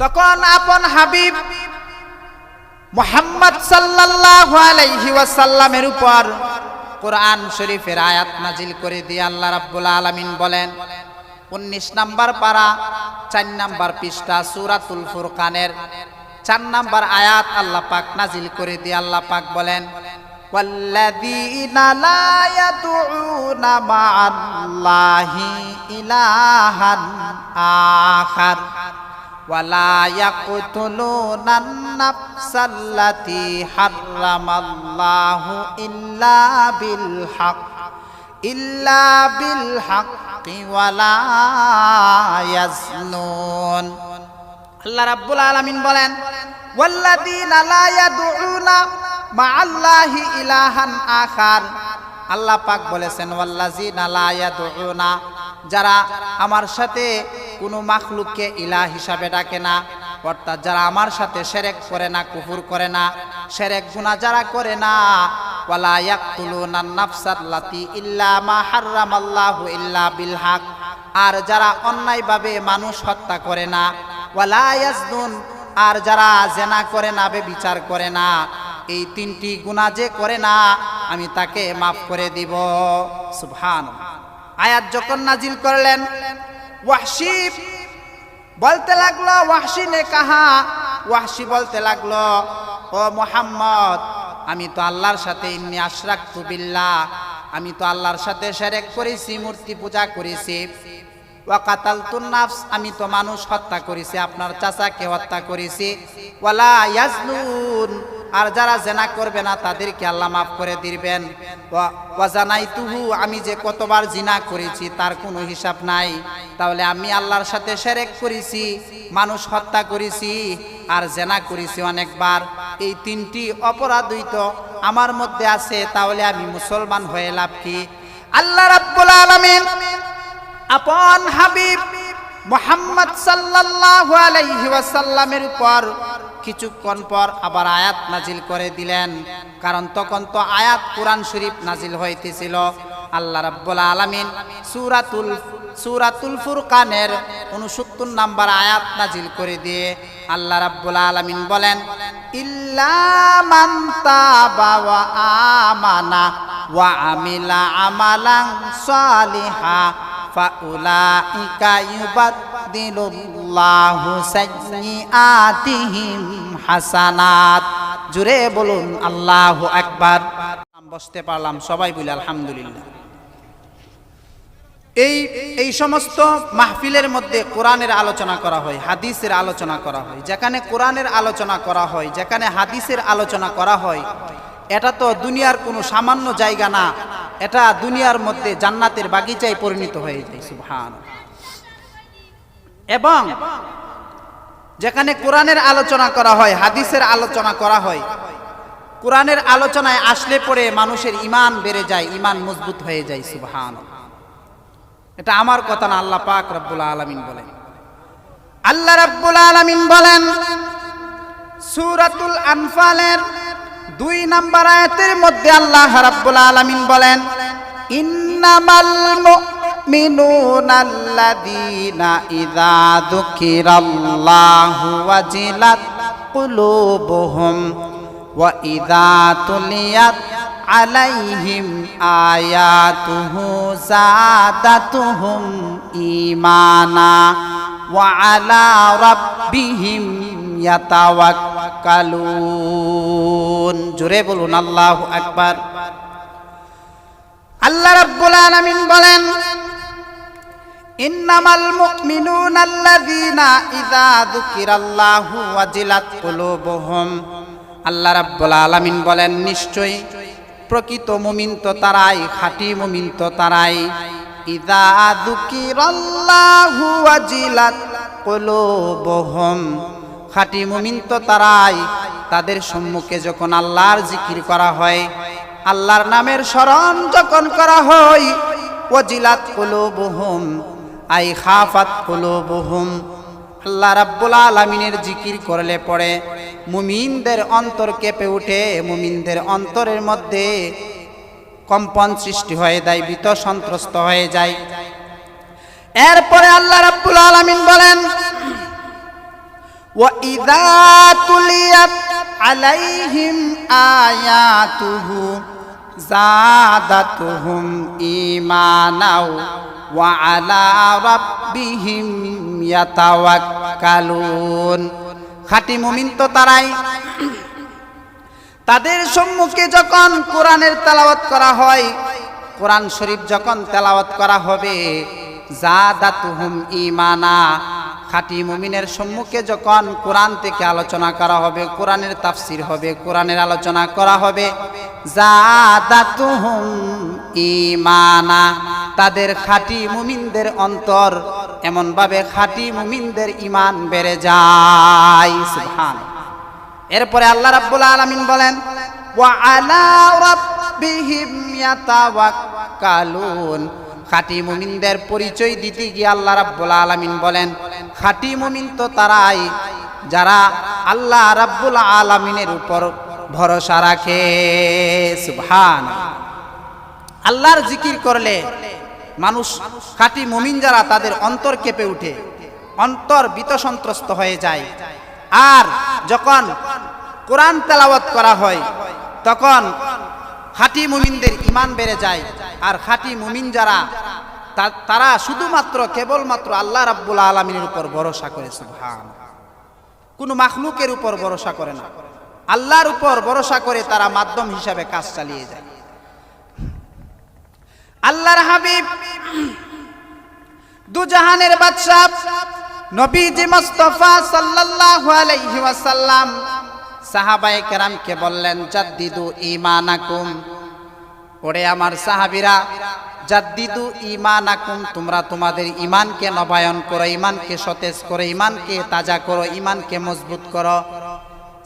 তখন আপন হাবিব মোহাম্মদ সাল্লাল্লাহু আলাইহি ওয়াসাল্লামের উপর কোরআন শরীফের আয়াত নাজিল করে দিয়ে আল্লাহ রাব্বুল আলামিন বলেন উনিশ নাম্বার পারা চার নাম্বার পৃষ্ঠা সূরাতুল ফুরকানের চার নাম্বার আয়াত আল্লাহ পাক নাজিল করে দিয়ে আল্লাহ পাক বলেন والذين لا يدعون مع الله إلها آخر ولا يقتلون النفس التي حرم الله إلا بالحق إلا بالحق ولا يزنون আল্লাহ রাব্বুল আলামিন বলেন ওয়াল্লাযীনা লা ইয়াদউনা মা'আল্লাহি ইলাহান আখার আল্লাহ পাক বলেছেন ওয়াল্লাযীনা লা ইয়াদউনা যারা আমার সাথে কোনো মাখলুককে ইলা হিসাবে ডাকে না। অর্থাৎ যারা আমার সাথে সেরেক করে না, কুফুর করে না, সেরেক গুনাহ যারা করে না, ওয়ালা ইয়াকতুলুনা নাফসাল্লাতি ইল্লা মা হাররামাল্লাহু ইল্লা বিল হক আর যারা অন্যায়ভাবে মানুষ হত্যা করে না, ওয়ালা ইয়াজনুন। আর যারা জেনা করে না বিচার করে না, এই তিনটি গুনাহ যে করে না, আমি তাকে মাফ করে দিব। সুবহান আয়াত যখন নাজিল করলেন ওয়াহশি। বলতে লাগল, ওয়াহশি নে কাহা? ওয়াহশি বলতে লাগল, ও মোহাম্মদ, আমি তো আল্লাহর সাথে ইন্নি আশরাক বিল্লাহ, আমি তো আল্লাহর সাথে সেরেক করেছি, মূর্তি পূজা করেছি। আমি তো মানুষ হত্যা করেছি, আপনার চাচাকে হত্যা করেছি। ওয়ালা ইয়াজনুন আর যারা জেনা করবে না, তাদেরকে আল্লাহ মাফ করে দিবেন। ওয়াজানাই তুহু আমি যে কতবার জিনা করেছি, তার কোনো হিসাব নাই। তাহলে আমি আল্লাহর সাথে সেরেক করেছি, মানুষ হত্যা করেছি, আর জেনা করেছি অনেকবার। এই তিনটি অপরাধই তো আমার মধ্যে আছে, তাহলে আমি মুসলমান হয়ে লাভ কি? আল্লাহ রাব্বুল আলামিন আপন হাবিব মোহাম্মদ সাল্লাল্লাহু আলাইহি ওয়াসাল্লামের উপর কিছুক্ষণ পর আবার আয়াত নাজিল করে দিলেন। কারণ তখন তো আয়াত কোরআন শরীফ নাজিল হইতেছিল। আল্লাহ রাব্বুল আলামিন সূরাতুল সূরাতুল ফুরকানের 69 নাম্বার আয়াত নাজিল করে দিয়ে আল্লাহ রাব্বুল আলামিন বলেন, ইল্লা মান আমানা ওয়া আমিলা সালিহা। ফাউলাইকা ইউবাদদিলুল্লাহু সাইয়্যাতিহিম হাসানাত জুড়ে বলুন, আল্লাহু আকবার। বসতে পারলাম, সবাই বলি আলহামদুলিল্লাহ। এই এই সমস্ত মাহফিলের মধ্যে কোরআনের আলোচনা করা হয়, হাদিসের আলোচনা করা হয়। যেখানে কোরআনের আলোচনা করা হয়, যেখানে হাদিসের আলোচনা করা হয় এটা তো দুনিয়ার কোনো সামান্য জায়গা না। এটা দুনিয়ার মধ্যে জান্নাতের বাগিচায় পরিণত হয়ে যায় সুবহান এবং যেখানে কোরআনের আলোচনা করা হয়, হাদিসের আলোচনা করা হয়, কোরআনের আলোচনায় আসলে পরে মানুষের ইমান বেড়ে যায় ইমান মজবুত হয়ে যায় সুবহান এটা আমার কথা না, আল্লাহ পাক রব্বুল আলামিন বলেন। আল্লাহ রব্বুল আলামিন বলেন, সুরাতুল আনফালের দুই নাম্বার আয়াতের মধ্যে আল্লাহ রাব্বুল আলামিন বলেন, ইন্নামাল মুমিনুনা আল্লাযীনা ইযা যুকিরাল্লাহু ওয়াজিলাত কুলুবুহুম ওয়া ইযা তুলিয়াত আলাইহিম আয়াতুহু জাদাতুহুম ঈমানা ওয়া আলা রাব্বিহিম ইয়াতাওয়াক্কালুন। জোরে বলুন, আল্লাহু আকবার। আল্লাহ রাব্বুল আলামিন বলেন, ইন্নামাল মুমিনুন আল্লাযীনা ইযা যুকিরাল্লাহু ওয়াজিলাত কুলুবুহুম। আল্লাহ রাব্বুল আলামিন বলেন, নিশ্চয়ই প্রকৃত মুমিন তো তারাই, খাঁটি মুমিন তো তারাই। ইযা যুকিরাল্লাহু ওয়াজিলাত কুলুবুহুম। খাঁটি মুমিন তো তারাই। তাদের সম্মুখে যখন আল্লাহর জিকির করা হয়, আল্লাহর নামের স্মরণ যখন করা হয়, ওয়াজিলাত কুলুবুহুম, আই খাফাত কুলুবুহুম। আল্লাহ রাব্বুল আলামিনের জিকির করলে পড়ে মুমিনদের অন্তর কেঁপে উঠে, মুমিনদের অন্তরের মধ্যে কম্পন সৃষ্টি হয়ে যায়, ভীত সন্ত্রস্ত হয়ে যায়। এরপরে আল্লাহ রাব্বুল আলামিন বলেন وإذا تليت عليهم آياته زادتهم إيمانا وعلى ربهم يتوكلون খাঁটি মুমিন তো তারাই তাদের সম্মুখে যখন কোরআনের তেলাওয়াত করা হয় কোরআন শরীফ যখন তেলাওয়াত করা হবে জাদাতুহুম ইমানা খাঁটি মুমিনের সম্মুখে যখন কোরআন থেকে আলোচনা করা হবে, কোরআনের তাফসির হবে, কোরআনের আলোচনা করা হবে ইমানা তাদের খাঁটি মুমিনদের অন্তর এমনভাবে খাঁটি মুমিনদের ইমান বেড়ে যায়। এরপরে আল্লাহ রাব্বুল আলামিন বলেন, ওয়া আলা রাব্বিহিম ইয়াতাওয়াক্কালুন। খাঁটি মুমিনদের পরিচয় দিতে গিয়ে আল্লাহ রাব্বুল আলামিন বলেন খাঁটি মুমিন তো তারাই যারা আল্লাহ রাব্বুল আলামিনের উপর ভরসা রাখে। সুবহান আল্লাহর জিকির করলে মানুষ খাঁটি মুমিন যারা তাদের অন্তর কেঁপে উঠে, অন্তর বিতসন্ত্রস্ত হয়ে যায়। আর যখন কোরআন তেলাওয়াত করা হয়, তখন খাঁটি মুমিনদের ইমান বেড়ে যায়। আর খাঁটি মুমিন যারা তারা শুধুমাত্র, কেবলমাত্র আল্লাহ রাব্বুল আলমিনের উপর ভরসা করে সুবহান কোনো মাখলুকের উপর ভরসা করে না। আল্লাহর উপর ভরসা করে তারা মাধ্যম হিসাবে কাজ চালিয়ে যায়। আল্লাহর হাবিব দুজাহানের বাদশাহ নবীজি মুস্তাফা সাল্লাল্লাহু আলাইহি ওয়াসাল্লাম সাহাবায়ে কেরামকে বললেন, জাদ্দিদু ঈমানাকুম। ওরে আমার সাহাবীরা, জাদ্দিদু ঈমানাকুম, তোমরা তোমাদের ইমানকে নবায়ন করো ইমানকে সতেজ করো ইমানকে তাজা করো ইমানকে মজবুত করো।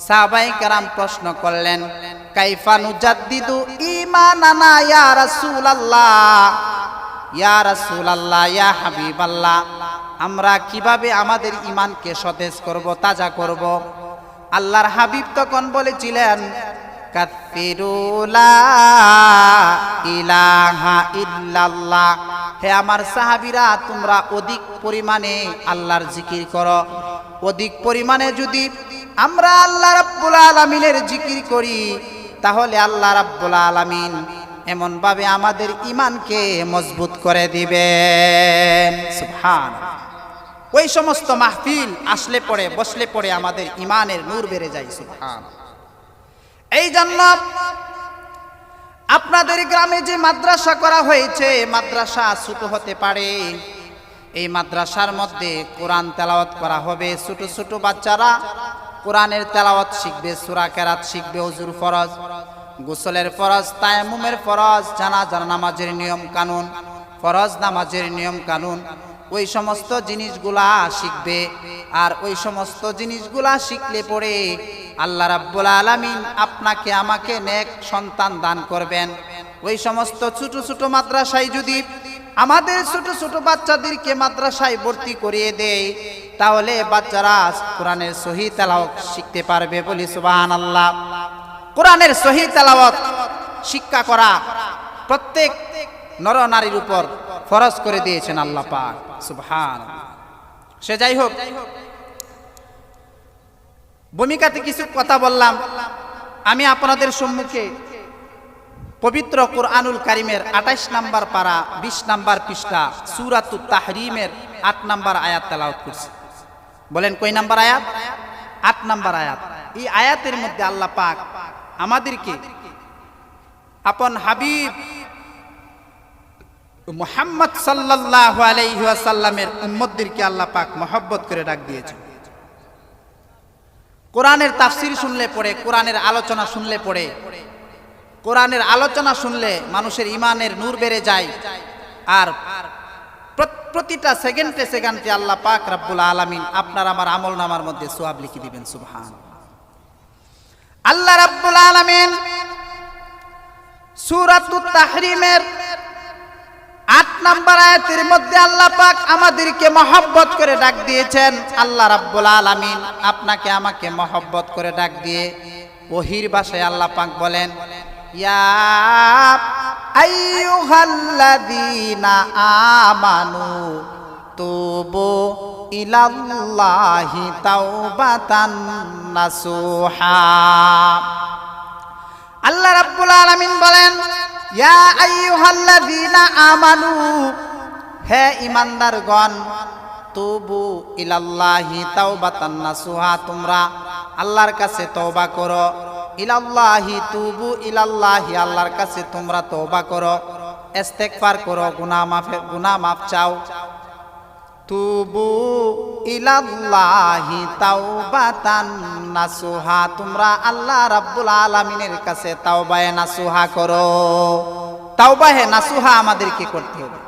সাহাবাই কারাম প্রশ্ন করলেন, কাইফা নুজাদ্দিদু ঈমানানা ইয়া রাসূলুল্লাহ? ইয়া রাসূলুল্লাহ, ইয়া হাবিবাল্লাহ, আমরা কীভাবে আমাদের ইমানকে সতেজ করব, তাজা করব? আল্লাহর হাবিব তখন বলেছিলেন কাত্তিরুলা ইলাহা ইল্লাল্লাহ। হে আমার সাহাবীরা, তোমরা অধিক পরিমাণে আল্লাহর জিকির করো। অধিক পরিমাণে যদি আমরা আল্লাহ রাব্বুল আলামিনের জিকির করি, তাহলে আল্লাহ রাব্বুল আলামিন এমনভাবে আমাদের ইমানকে মজবুত করে দিবেন। ওই সমস্ত মাহফিল আসলে পড়ে, বসলে পড়ে আমাদের ইমানের নূর বেড়ে যায় সুবহান এই জন্য আপনাদের গ্রামে যে মাদ্রাসা করা হয়েছে, মাদ্রাসা ছোট হতে পারে। এই মাদ্রাসার মধ্যে কোরআন তেলাওয়াত করা হবে। ছোট ছোট বাচ্চারা কোরআনের তেলাওয়াত শিখবে, সুরা কেরাত শিখবে, হুজুর ফরজ, গোসলের ফরজ, তায়াম্মুমের ফরজ, জানাজার নামাজের নিয়ম কানুন, ফরজ নামাজের নিয়ম কানুন, ওই সমস্ত জিনিসগুলা শিখবে। আর ওই সমস্ত জিনিসগুলা শিখলে পরে আল্লাহ রাব্বুল আলামিন আপনাকে, আমাকে নেক সন্তান দান করবেন। ওই সমস্ত ছোট ছোট মাদ্রাসায় যদি আমাদের ছোট ছোট বাচ্চাদেরকে মাদ্রাসায় ভর্তি করিয়ে দেয়, তাহলে বাচ্চারা কোরআনের সহি তেলাওয়াত শিখতে পারবে বলি সুবাহান আল্লাহ কোরআনের সহি তেলাওয়াত শিক্ষা করা প্রত্যেক নর নারীর উপর ফরজ করে দিয়েছেন আল্লাহ পাক সুবহান সে যাই হোক ভূমিকাতে কিছু কথা বললাম। আমি আপনাদের সম্মুখে পবিত্র কোরআনুল কারিমের আঠাইশ নাম্বার পারা, বিশ নাম্বার পৃষ্ঠা, সুরাতু তাহরিমের আট নাম্বার আয়াত তেলাওয়াত করছি। বলেন কই নাম্বার আয়াত? আট নাম্বার আয়াত। এই আয়াতের মধ্যে আল্লাহ পাক আমাদেরকে আপন হাবিব মোহাম্মদ সাল্লাল্লাহু আলাইহি ওয়াসাল্লামের উম্মতদেরকে আল্লাহ পাক মহব্বত করে ডাক দিয়েছেন। কোরআনের তাফসির শুনলে পড়ে, কোরআনের আলোচনা শুনলে পড়ে। কোরআনের আলোচনা শুনলে মানুষের ইমানের নূর বেড়ে যায়। আর প্রতিটা সেকেন্ডে সেকেন্ডে আল্লাহ পাক রাব্বুল আলামিন আপনার আমার আমল নামার মধ্যে সোয়াব লিখে দিবেন, সুবহান। আল্লাহ রাব্বুল আলামিন সূরাতুত তাহরিমের আট নাম্বার আয়াতের মধ্যে আল্লাহ পাক আমাদেরকে মহব্বত করে ডাক দিয়েছেন, আল্লাহ রাব্বুল আলামিন, আপনাকে আমাকে মহব্বত করে ডাক দিয়ে ওহির ভাষায় আল্লাহ পাক বলেন, ইয়া আমানু তুবু ইলাল্লাহি তাওবাতান নাসুহা। আল্লাহ রাব্বুল আলামিন বলেন ইয়া আইয়ুহাল্লাযীনা আমানু, হে ইমানদারগণ তুবু ইলাল্লাহি তাওবাতান নাসুহা, তোমরা আল্লাহর কাছে তওবা করো। ইলাল্লাহি তুবু ইলাল্লাহি, আল্লাহর কাছে তোমরা তওবা করো। ইস্তেগফার করো, গুনাহ মাফ গুনাহ মাফ চাও। তুবু ইলাল্লাহি তাওবাতান নাসুহা, তোমরা আল্লাহ রাব্বুল আলামিনের কাছে তাওবায়ে নাসুহা করো। তাওবায়ে নাসুহা আমাদেরকে করতে হবে।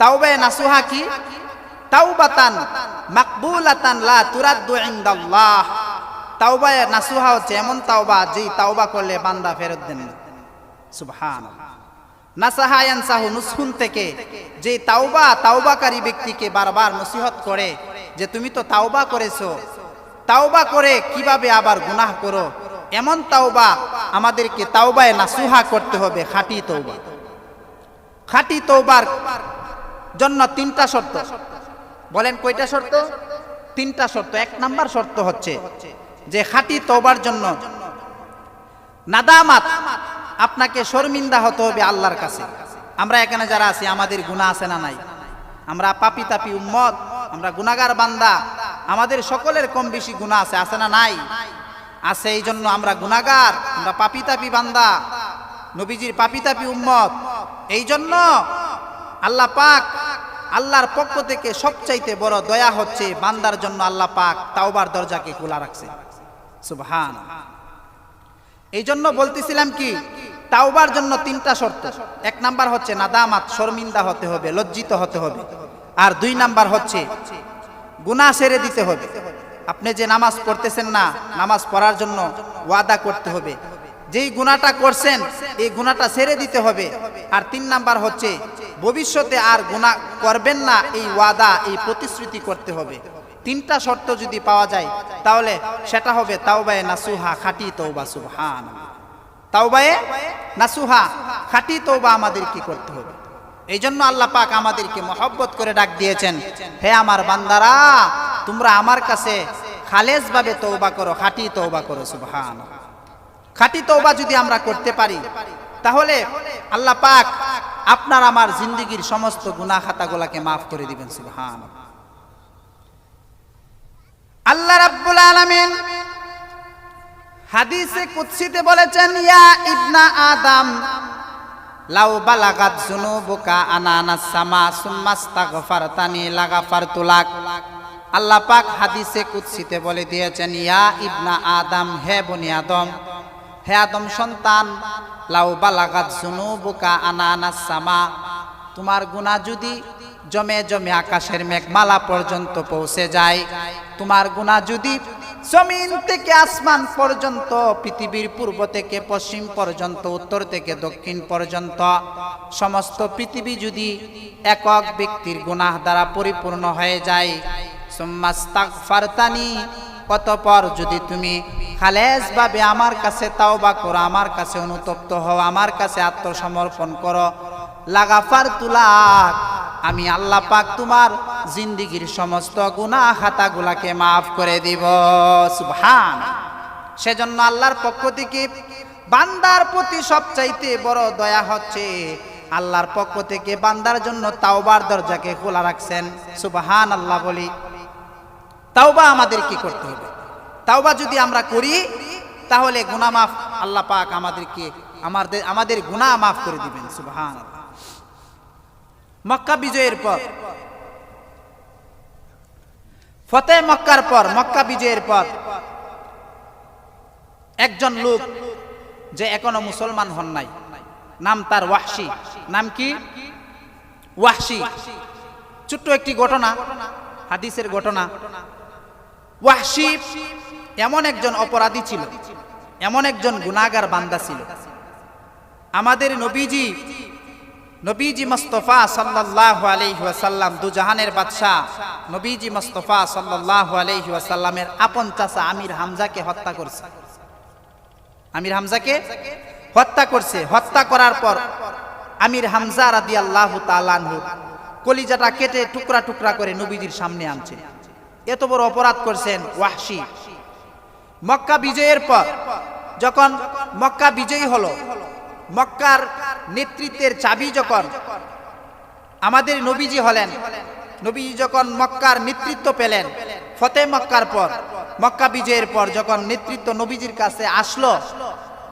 তাওবায়ে নাসুহা কি? তাওবাতান মাকবুলাতান লা তুরাদ্দু ইনদাল্লাহ। তাওবায়ে নাসুহা হচ্ছে এমন তাওবা যেই তাওবা করলে বান্দা ফেরত দেন সুবহানাল্লাহ। নাসাহায়ান সাহু নুসহুন থেকে, যে তাওবা, তাওবাকারী ব্যক্তিকে বারবার নসিহত করে যে তুমি তো তাওবা করেছ, তাওবা করে কীভাবে আবার গুনাহ করো? এমন তাওবা আমাদেরকে তাওবায় নাসুহা করতে হবে, খাঁটি তৌবা খাঁটি তৌবার জন্য তিনটা শর্ত। বলেন কয়টা শর্ত? তিনটা শর্ত। এক নাম্বার শর্ত হচ্ছে যে খাঁটি তৌবার জন্য নাদামাত আপনাকে শর্মিন্দা হতে হবে আল্লাহর কাছে। আমরা এখানে যারা আছি, আমাদের গুণা আছে না নাই? আমরা পাপি তাপি উম্মত, আমরা গুনাগার বান্দা। আমাদের সকলের কম বেশি গুণা আছে আছে না নাই? আছে এই জন্য আমরা গুনাগার আমরা পাপি তাপি বান্দা। নবীজির পাপি তাপি উম্মত। এই জন্য আল্লাহ পাক আল্লাহর পক্ষ থেকে সবচাইতে বড় দয়া হচ্ছে বান্দার জন্য আল্লাহ পাক তাওবার দরজাকে খোলা রাখছে। সুবহান এই জন্য বলতেছিলাম কি, তাওবার জন্য তিনটা শর্ত। এক নাম্বার হচ্ছে নাদামাত, শর্মিন্দা হতে হবে, লজ্জিত হতে হবে। আর দুই নাম্বার হচ্ছে, গুনাহ সেরে দিতে হবে। আপনি যে নামাজ পড়তেছেন না, নামাজ পড়ার জন্য ওয়াদা করতে হবে। যেই গুনাহটা করছেন, এই গুনাহটা ছেড়ে দিতে হবে। আর তিন নাম্বার হচ্ছে, ভবিষ্যতে আর গুনাহ করবেন না, এই ওয়াদা, এই প্রতিশ্রুতি করতে হবে। তিনটা শর্ত যদি পাওয়া যায়, তাহলে সেটা হবে তাওবায়ে নাসুহা, খাঁটি তৌবা সুবহান তাওবায়ে নাসুহা, খাঁটি তৌবা আমাদের কি করতে হবে। এই জন্য আল্লাহ পাক আমাদেরকে মহব্বত করে ডাক দিয়েছেন, হে আমার বান্দারা, তোমরা আমার কাছে খালেজ ভাবে তৌবা করো, খাঁটি তৌবা করো সুবহান খাঁটি তৌবা যদি আমরা করতে পারি, তাহলে আল্লাহ পাক আপনার আমার জিন্দগির সমস্ত গুনাহ খাতাগুলাকে মাফ করে দিবেন সুবহান আল্লাহ রাব্বুল আলামিন হাদিসে কুদসিতে বলেছেন, ইয়া ইবনা আদম, লাউ বালাগাত যুনুবুকা আনানাস সামা সুম্মাস্তাগফারতানি লাগাফারতু লাক। আল্লাহ পাক হাদিসে কুদসিতে বলে দিয়েছেন, ইয়া ইবনা আদম, হে বনি আদম, হে আদম সন্তান, লাউ বালাগাত যুনুবুকা আনানাস সামা, তোমার গুনাহ যদি জমে জমে আকাশের মেঘমালা পর্যন্ত পৌঁছে যায়। তোমার গুণা যদি জমিন থেকে আসমান পর্যন্ত, পৃথিবীর পূর্ব থেকে পশ্চিম পর্যন্ত, উত্তর থেকে দক্ষিণ পর্যন্ত, সমস্ত পৃথিবী যদি একক ব্যক্তির গুনাহ দ্বারা পরিপূর্ণ হয়ে যায় ফারতানি যদি তুমি খালেজ ভাবে আমার কাছে তাওবা করো, আমার কাছে অনুতপ্ত হও, আমার কাছে আত্মসমর্পণ করো লাগাফার তুলাক। আমি আল্লাহ পাক তোমার জিন্দিগির সমস্ত গুনাহ খাতাগুলাকে মাফ করে দিব। সুবহান সেজন্য আল্লাহর পক্ষ থেকে বান্দার প্রতি সবচাইতে বড় দয়া হচ্ছে আল্লাহর পক্ষ থেকে বান্দার জন্য তাওবার দরজাকে খোলা রাখছেন। সুবহান আল্লাহ বলি। তাওবা আমাদের কি করতে হবে? তাওবা যদি আমরা করি, তাহলে গুনাহ মাফ আল্লাহ পাক আমাদেরকে, আমাদের আমাদের গুনাহ মাফ করে দিবেন। সুবহান মক্কা বিজয়ের পর। ফতে মক্কার পর, মক্কা বিজয়ের পর একজন লোক যে এখনও মুসলমান হন নাই, নাম তার ওয়াহশি। নাম কি? ওয়াহশি। ছোট্ট একটি ঘটনা, হাদিসের ঘটনা। ওয়াহশি এমন একজন অপরাধী ছিল, এমন একজন গুনাগার বান্দা ছিল। আমাদের নবীজি নবীজি মুস্তফা সাল্লাল্লাহু আলাইহি ওয়াসাল্লাম, দু বাদশাহ। নবীজি মুস্তফা সাল্লাল্লাহু আলাইহি ওয়াসাল্লামের আপন চাচা আমির হামজাকে হত্যা করছে। আমির হামজাকে হত্যা করছে। হত্যা করার পর আমির হামজা রাদিয়াল্লাহু তাআলা আনহু কলিজাটা কেটে টুকরা টুকরা করে নবীজির সামনে আনছে। এত বড় অপরাধ করছেন ওয়াহশি। মক্কা বিজয়ের পর যখন মক্কা বিজয়ী হলো, মক্কার নেতৃত্বের চাবি যখন আমাদের নবীজি হলেন, নবীজি যখন মক্কার নেতৃত্ব পেলেন, ফতে মক্কার পর, মক্কা বিজয়ের পর যখন নেতৃত্ব নবীজির কাছে আসলো,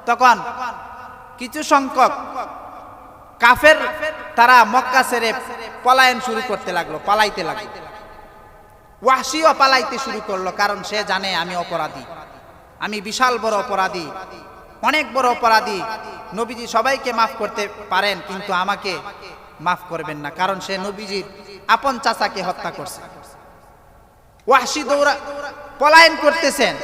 তখন কিছু সংখ্যক কাফের তারা মক্কা ছেড়ে পলায়ন শুরু করতে লাগল, পালাইতে লাগল। ওয়াসিও পালাইতে শুরু করল, কারণ সে জানে আমি অপরাধী, আমি বিশাল বড় অপরাধী। অনেক বড় অপরাধী। নবীজি সবাইকে মাফ করতে পারেন, কিন্তু আমাকে মাফ করবেন না, কারণ সে নবীজির আপন চাচাকে হত্যা করছে। ওয়াসি দৌড়া, পলায়ন করতেছেন।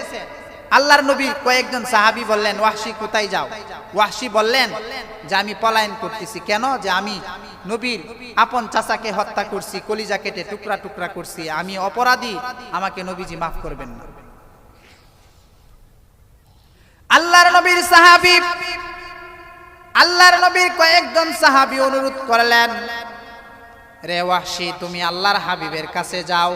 আল্লাহর নবীর কয়েকজন সাহাবী বললেন ওয়াসি কোথায় যাও? ওয়াসি বললেন, যে আমি পলায়ন করতেছি। কেন? যে আমি নবীর আপন চাচাকে হত্যা করছি, কলিজা কেটে টুকরা টুকরা করছি। আমি অপরাধী, আমাকে নবীজি মাফ করবেন না। আল্লাহর নবীর সাহাবী, আল্লাহর নবীর কয়েকজন সাহাবী অনুরোধ করলেন, রে ওয়াসি তুমি আল্লাহর হাবিবের কাছে যাও।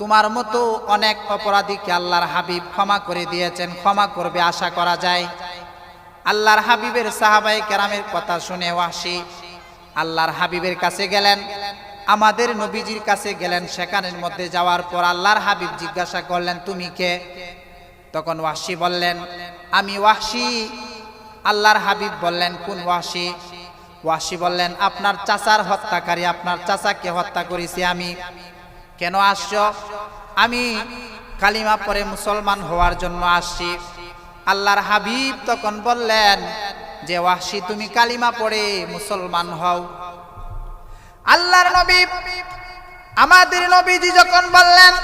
তোমার মতো অনেক অপরাধীকে আল্লাহর হাবিব ক্ষমা করে দিয়েছেন, ক্ষমা করবে আশা করা যায়। আল্লাহর হাবিবের সাহাবাই কেরামের কথা শুনে ওয়াসি আল্লাহর হাবিবের কাছে গেলেন, আমাদের নবীজির কাছে গেলেন, সেখানের মধ্যে যাওয়ার পর আল্লাহর হাবিব জিজ্ঞাসা করলেন, তুমি কে? তখন ওয়াসি বললেন আমি ওয়াসি আল্লাহর হাবিব বললেন, কোন ওয়াসি ওয়াসি বললেন, আপনার চাচার হত্যাকারী, আপনার চাচাকে হত্যা করেছি আমি। কেন আসছ? আমি কালিমা পরে মুসলমান হওয়ার জন্য আসছি। আল্লাহর হাবিব তখন বললেন, যে ওয়াসি তুমি কালিমা পড়ে মুসলমান হও। আল্লাহর নবী, আমাদের নবীজি যখন বললেন,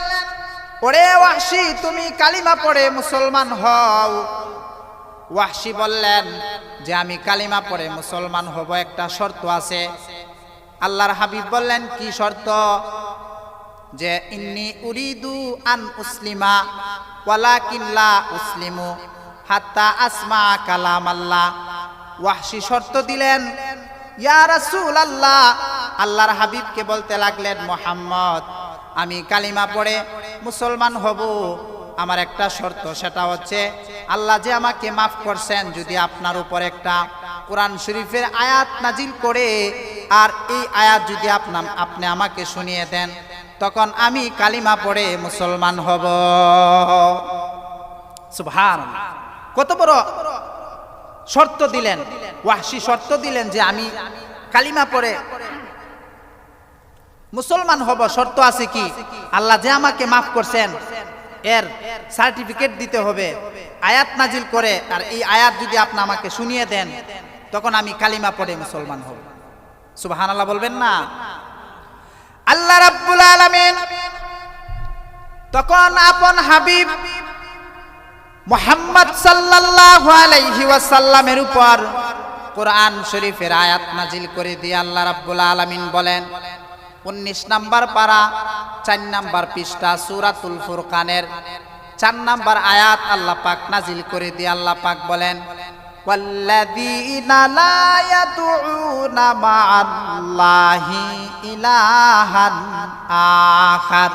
ওরে ওয়াসি তুমি কালিমা পড়ে মুসলমান হও। ওয়াসি বললেন যে আমি কালিমা পড়ে মুসলমান হব, একটা শর্ত আছে। আল্লাহর হাবিব বললেন, কি শর্ত? যে ইন্নি উরিদু আন উসলিমা ওয়ালাকিল্লা উসলিমু, হাত্তা আসমা কালাম আল্লাহ ওয়াহশি শর্ত দিলেন, ইয়া রাসূল আল্লাহ আল্লাহর হাবিবকে বলতে লাগলেন, মোহাম্মদ, আমি কালিমা পড়ে মুসলমান হব। আমার একটা শর্ত, সেটা হচ্ছে আল্লাহ যে আমাকে মাফ করছেন যদি আপনার উপর একটা কোরআন শরীফের আয়াত নাজিল করে আর এই আয়াত যদি আপনার, আপনি আমাকে শুনিয়ে দেন, তখন আমি কালিমা পড়ে মুসলমান হব। সুভান কত বড় শর্ত দিলেন, ওয়াহশি শর্ত দিলেন যে আমি কালিমা পড়ে মুসলমান হব, শর্ত আছে কি? আল্লাহ যে আমাকে মাফ করছেন এর সার্টিফিকেট দিতে হবে। আয়াত নাজিল করে, আর এই আয়াত যদি আপনি আমাকে শুনিয়ে দেন, তখন আমি কালিমা পড়ে মুসলমান হব। সুবাহান আল্লাহ বলবেন না? আল্লাহ রাব্বুল আলামিন তখন আপন হাবিব মোহাম্মদ সাল্লাল্লাহু আলাইহি ওয়াসাল্লামের উপর কোরআন শরীফের আয়াত নাজিল করে দিয়ে আল্লাহ রাব্বুল আলামিন বলেন উনিশ নাম্বার পারা চার নাম্বার পৃষ্ঠা সুরাতুল ফুরকানের চার নাম্বার আয়াত আল্লাহ পাক নাজিল করে দিয়ে আল্লাহ পাক বলেন والذين لا يدعون مع الله إلها آخر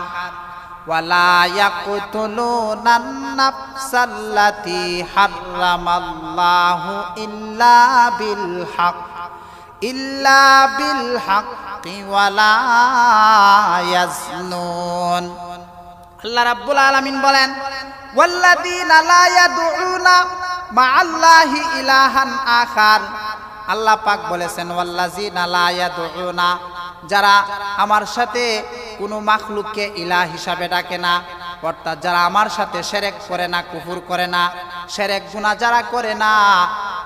ولا يقتلون النفس التي حرم الله إلا بالحق ইল্লা বিল হাক্কি ওয়ালা ইয়াজনুন। আল্লাহ রাব্বুল আলামিন বলেন, ওয়াল্লাযীনা লা ইয়াদউনা মা আল্লাহি ইলাহান আখার। আল্লাহ পাক বলেছেন, ওয়াল্লাযীনা লা ইয়াদউনা, যারা আমার সাথে কোনো মাখলুককে ইলাহ হিসাবে ডাকে না অর্থাৎ যারা আমার সাথে সেরেক করে না, কুফুর করে না, সেরেক গুনাহ যারা করে না,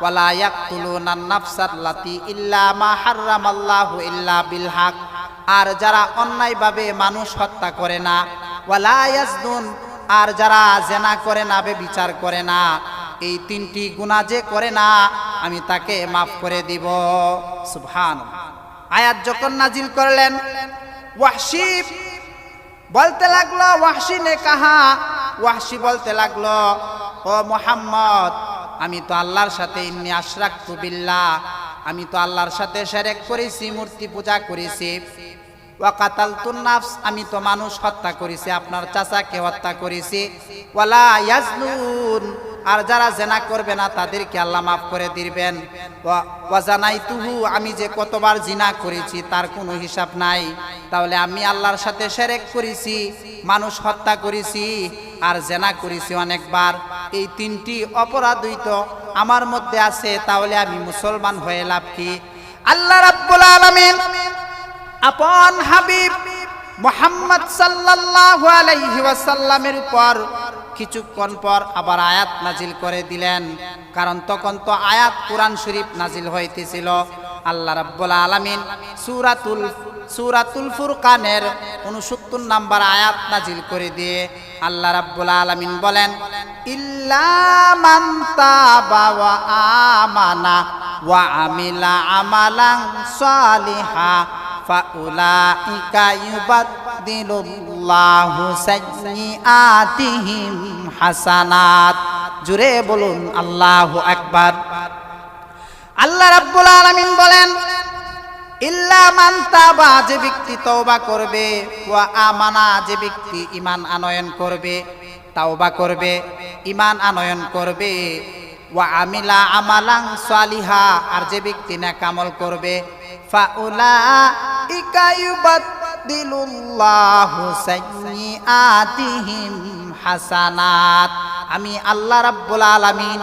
ওয়ালা ইয়াকতুলুনা নাফসাল্লাতি ইল্লা মা হাররামাল্লাহু ইল্লা বিল হক। আর যারা অন্যায়ভাবে মানুষ হত্যা করে না, ওয়ালা ইয়াজনুন। আর যারা জেনা করে না বে বিচার করে না, এই তিনটি গুনাহ যে করে না, আমি তাকে মাফ করে দিব। সুবহান আয়াত যখন নাজিল করলেন ওয়াহশি বলতে লাগল, ওয়াহশি নে কাহা? ওয়াহশি বলতে লাগল, ও মোহাম্মদ, আমি তো আল্লাহর সাথে ইন্নি আশরাক বিল্লাহ, আমি তো আল্লাহর সাথে সেরেক করেছি, মূর্তি পূজা করেছি। নাফস, আমি তো মানুষ হত্যা করেছি, আপনার চাচাকে হত্যা করেছি। আর যারা জেনা করবে না, তাদেরকে আল্লাহ মাফ করে দিবেন। তুহু আমি যে কতবার জিনা করেছি, তার কোনো হিসাব নাই। তাহলে আমি আল্লাহর সাথে সেরেক করেছি, মানুষ হত্যা করেছি, আর জেনা করেছি অনেকবার। এই তিনটি অপরাধই তো আমার মধ্যে আছে, তাহলে আমি মুসলমান হয়ে লাভ কি? আল্লাহ রাব্বুল আলামিন আপন হাবিব মোহাম্মদ সাল্লাল্লাহু আলাইহি ওয়াসাল্লামের উপর কিছুক্ষণ পর আবার আয়াত নাজিল করে দিলেন। কারণ তখন তো আয়াত কোরআন শরীফ নাজিল হইতেছিল। আল্লাহ রাব্বুল আলামিন সূরাতুল সূরাতুল ফুরকানের 69 নাম্বার আয়াত নাজিল করে দিয়ে আল্লাহ রাব্বুল আলামিন বলেন, ইল্লা মান তাবা ওয়া আমানা ওয়া আমিলা আমালান সালিহা। ফাউলাইকা ইউবাদদিলুল্লাহু সাইয়্যাতিহিম হাসানাত জুড়ে বলুন, আল্লাহু আকবার। আল্লাহ রাব্বুল আলামিন বলেন, ইল্লা মান তাবা, যে ব্যক্তি তওবা করবে, ওয়া আমানা, যে ব্যক্তি ঈমান আনয়ন করবে, তাওবা করবে, ঈমান আনয়ন করবে, ওয়া আমিলা আমালাং সালিহা, আর যে ব্যক্তি নেক আমল করবে হাসানাত। আমি আল্লাহ রাব্বুল আলামিন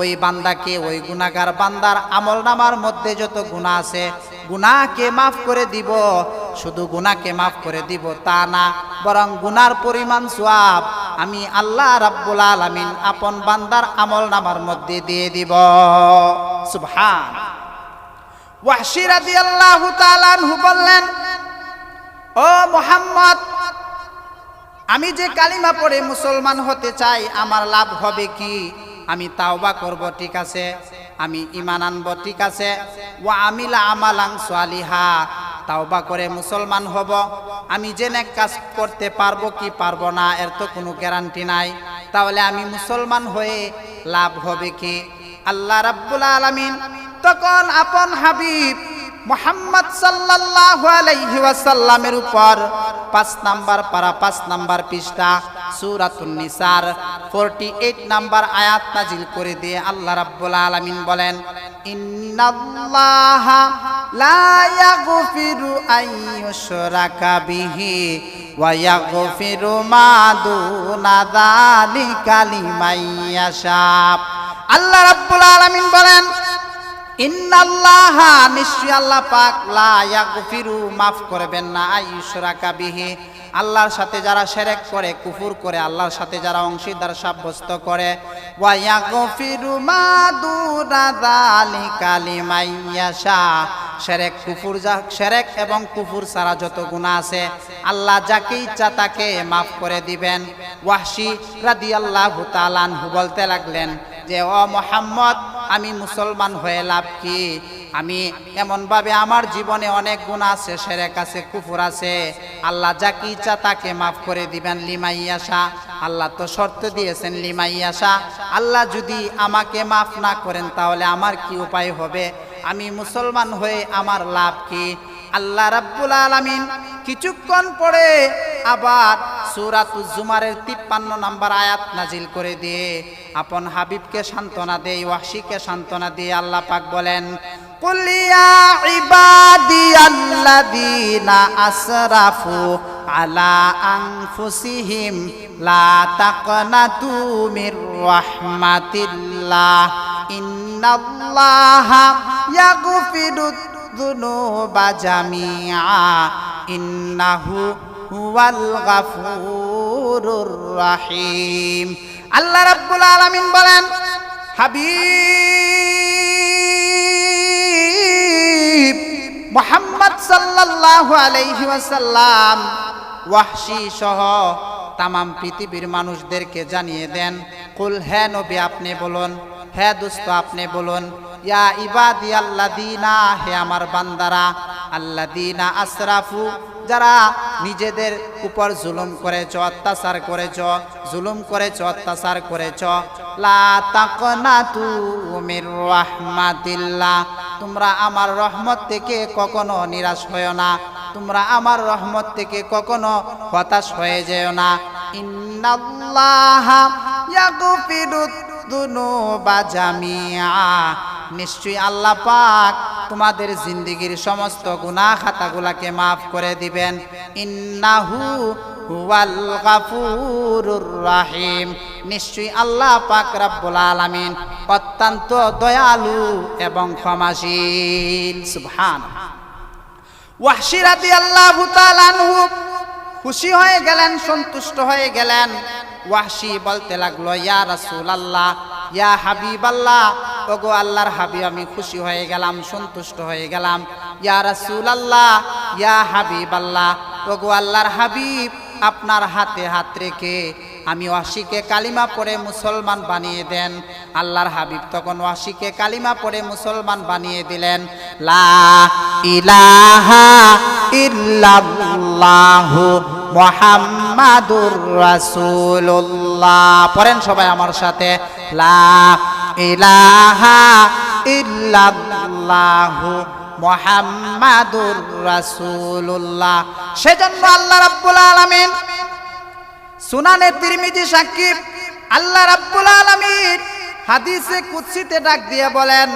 ওই বান্দাকে, ওই গুনাহগার বান্দার আমল নামার মধ্যে যত গুণা আছে, গুনাহকে মাফ করে দিব। শুধু গুনাহকে মাফ করে দিব তা না, বরং গুনার পরিমাণ সোয়াব আমি আল্লাহ রাব্বুল আলামিন আপন বান্দার আমল নামার মধ্যে দিয়ে দিব। সুবহান। বললেন, ও মুহাম্মদ, আমি যে কালিমা পড়ে মুসলমান হতে চাই, আমার লাভ হবে কি? আমি তাওবা করব, ঠিক আছে। আমি ইমান আনব, ঠিক আছে। ওয়া আমিলা আমালাং সালিহা, তাওবা করে মুসলমান হব। আমি যে কাজ করতে পারব কি পারব না, এর তো কোনো গ্যারান্টি নাই। তাহলে আমি মুসলমান হয়ে লাভ হবে কি? আল্লাহ রাব্বুল আলামিন তখন আপন হাবিব মোহাম্মদ সাল্লাল্লাহু আলাইহি ওয়াসাল্লামের উপর পাঁচ নাম্বার পারা পাঁচ নাম্বার পৃষ্ঠা সূরাতুন নিসার 48 নাম্বার আয়াত নাজিল করে দিয়ে আল্লাহ রাব্বুল আলামিন বলেন, ইন্নাল্লাহা লা ইয়াগফিরু আন ইউশরাকা বিহি ওয়া ইয়াগফিরু মা দুনা যালিকা লিমান ইয়াশা। আল্লাহ রাব্বুল আলামিন বলেন ইন্নাল্লাহা নিশ্চয় আল্লাহ পাক লা ইয়াগফিরু, মাফ করবেন না। আইয়ুশরাকা বিহি, আল্লাহর সাথে যারা শিরক করে, কুফর করে, আল্লাহর সাথে যারা অংশীদার সাব্যস্ত করে। ওয়া ইয়াগফিরু মা দুনা যালিকা লিমান শিরক কুফর যা শিরক এবং কুফর ছাড়া যত গুনাহ আছে, আল্লাহ যাকে ইচ্ছা তাকে মাফ করে দিবেন। ওয়াহশি রাদিয়াল্লাহু তাআলা বলতে লাগলেন যে, ও মোহাম্মদ, আমি মুসলমান হয়ে লাভ কি? আমি এমনভাবে আমার জীবনে অনেক গুণ আছে, সেরেক কাছে কুফুর আছে। আল্লাহ যাকে ইচ্ছা তাকে মাফ করে দিবেন লিমাইয়াশা আল্লাহ তো শর্ত দিয়েছেন লিমাইয়াশা আল্লাহ যদি আমাকে মাফ না করেন, তাহলে আমার কি উপায় হবে? আমি মুসলমান হয়ে আমার লাভ কি? আল্লাহ রাব্বুল আলামিন কিছুক্ষণ পরে আবার সুরাতুজ জুমারের 53 নম্বর আয়াত নাজিল করে দিয়ে আপন হাবিবকে সান্তনা দেয় ওয়াসিকে সান্তনা দিয়ে আল্লাহ পাক বলেন কুলিয়া ইবাদিয়াল্লাযীনা আসরাফু আলা আনফুসিহিম, লা তাকনাতু মির রাহমাতিল্লাহ, ইন্নাল্লাহা ইয়াগফিরুত الله إن الله يغفر الذنوب جميعا إنه هو الغفور الرحيم আল্লাহ রাব্বুল আলামিন বলেন হাবিব মোহাম্মদ সাল্লাল্লাহু আলাইহি ওয়াসাল্লাম ওয়াহশি সহ তামাম পৃথিবীর মানুষদেরকে জানিয়ে দেন কুল হে নবী আপনি বলুন হে দোস্ত, আপনি বলুন, ইয়া ইবাদি আল্লাদিনা, হে আমার বান্দারা, আল্লাদিনা আসরাফু, যারা নিজেদের উপর জুলুম করেছ, অত্যাচার করেছ, জুলুম করেছ, অত্যাচার করেছ রাহমাতিল্লাহ, তোমরা আমার রহমত থেকে কখনো নিরাশ হও না, তোমরা আমার রহমত থেকে কখনো হতাশ হয়ে যেও না। দুনুবা জামিআ নিশ্চয়ই আল্লাহ পাক তোমাদের জিন্দিগির সমস্ত গুনাহ খাতাগুলাকে মাফ করে দিবেন। ইন্নাহু হুয়াল গাফুরুর রাহিম। নিশ্চয়ই আল্লাহ পাক রব্বুল আলামিন অত্যন্ত দয়ালু এবং ক্ষমাশীল। সুবহান। ওয়াহশি রাদিয়াল্লাহু তাআলা খুশি হয়ে গেলেন, সন্তুষ্ট হয়ে গেলেন। ওয়াহশি বলতে লাগল, ইয়া রাসুল আল্লাহ ইয়া হাবিব আল্লাহ ওগো আল্লাহর হাবিব, আমি খুশি হয়ে গেলাম, সন্তুষ্ট হয়ে গেলাম। ইয়া রাসুল আল্লাহ ইয়া হাবিব আল্লাহ ওগো আল্লাহর হাবিব, আপনার হাতে হাত রেখে আমি ওয়াসিকে কালিমা পড়ে মুসলমান বানিয়ে দেন। আল্লাহর হাবিব তখন ওয়াসিকে কালিমা পড়ে মুসলমান বানিয়ে দিলেন। লা ইলাহা ইল্লাল্লাহু মুহাম্মাদুর রাসূলুল্লাহ। পড়েন সবাই আমার সাথে। লা ইলাহা ইল্লাল্লাহু মুহাম্মাদুর রাসূলুল্লাহ। সেজন্য আল্লাহ রাব্বুল আলামিন সুনানে তিরমিজি সাকিব, আল্লাহ রাব্বুল আলামিন হাদিসে কুদসিতে ডাক দিয়ে বলেন,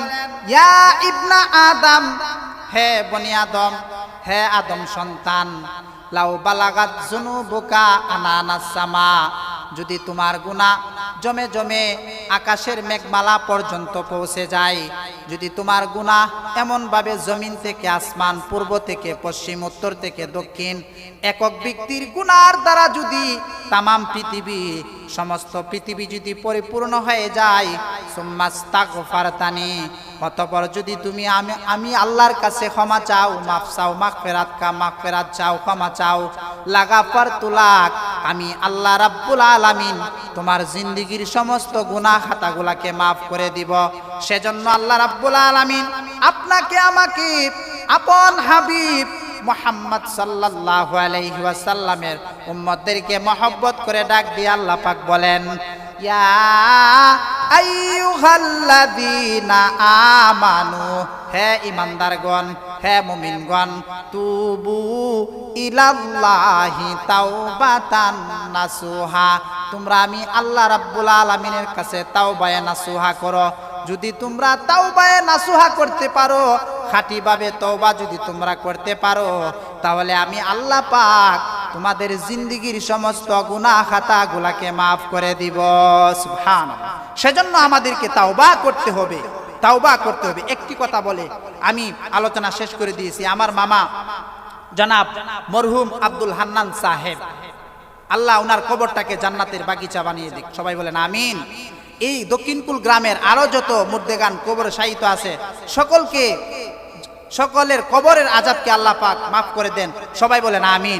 ইয়া ইবনা আদম, হে বনি আদম, হে আদম সন্তান, লাউ বালাগাত জুনুবুকা আনানাস সামা, যদি তোমার গুণা জমে জমে আকাশের মেঘমালা পর্যন্ত পৌঁছে যায়, যদি তোমার গুণা এমনভাবে জমিন থেকে আসমান পূর্ব থেকে পশ্চিম, উত্তর থেকে দক্ষিণ একক ব্যক্তির গুনার দ্বারা যদি তামাম পৃথিবী, সমস্ত পৃথিবী যদি পরিপূর্ণ হয়ে যায় সুম্মাস্তাগফারতানি অতপর যদি তুমি আমি আমি আল্লাহর কাছে ক্ষমা চাও, মাফ চাও মাখ ফেরাত কা মাখ ফেরাত চাও, ক্ষমা চাও, লাগাফার তুলাক, আমি আল্লাহ রাব্বুল আলামিন তোমার জিন্দিগির সমস্ত গুনাহ খাতাগুলাকে মাফ করে দিব। সেজন্য আল্লাহ রাব্বুল আলামিন আপনাকে আমাকে আপন হাবিব মোহাম্মদ সাল্লাল্লাহু আলাইহি ওয়াসাল্লামের উম্মতদেরকে মহব্বত করে ডাক দিয়ে আল্লাহ পাক বলেন আমানু, হে হে তুবু ইলাল্লাহি তাওবাতান নাসুহা, তোমরা আমি আল্লাহ রাব্বুল আলামিনের কাছে তাও তাওবায়ে নাসুহা করো। যদি তোমরা তাওবায়ে নাসুহা করতে পারো, খাঁটিভাবে তওবা যদি তোমরা করতে পারো, তাহলে আমি আল্লাহ পাক তোমাদের জিন্দিগির সমস্ত গুনাহ খাতাগুলাকে মাফ করে দিব। সুবহানাল্লাহ। সেজন্য আমাদেরকে তাওবা করতে হবে। তাওবা করতে হবে। একটি কথা বলে, আমি আলোচনা শেষ করে দিয়েছি। আমার মামা জনাব মরহুম আব্দুল হান্নান সাহেব, আল্লাহ ওনার কবরটাকে জান্নাতের বাগিচা বানিয়ে দিক। সবাই বলেন, আমিন। এই দক্ষিণকুল গ্রামের আরও যত মুর্দেগান কবর সাহিত্য আছে, সকলকে সকলের কবরের আজাবকে আল্লাহ পাক মাফ করে দেন। সবাই বলেন, আমিন।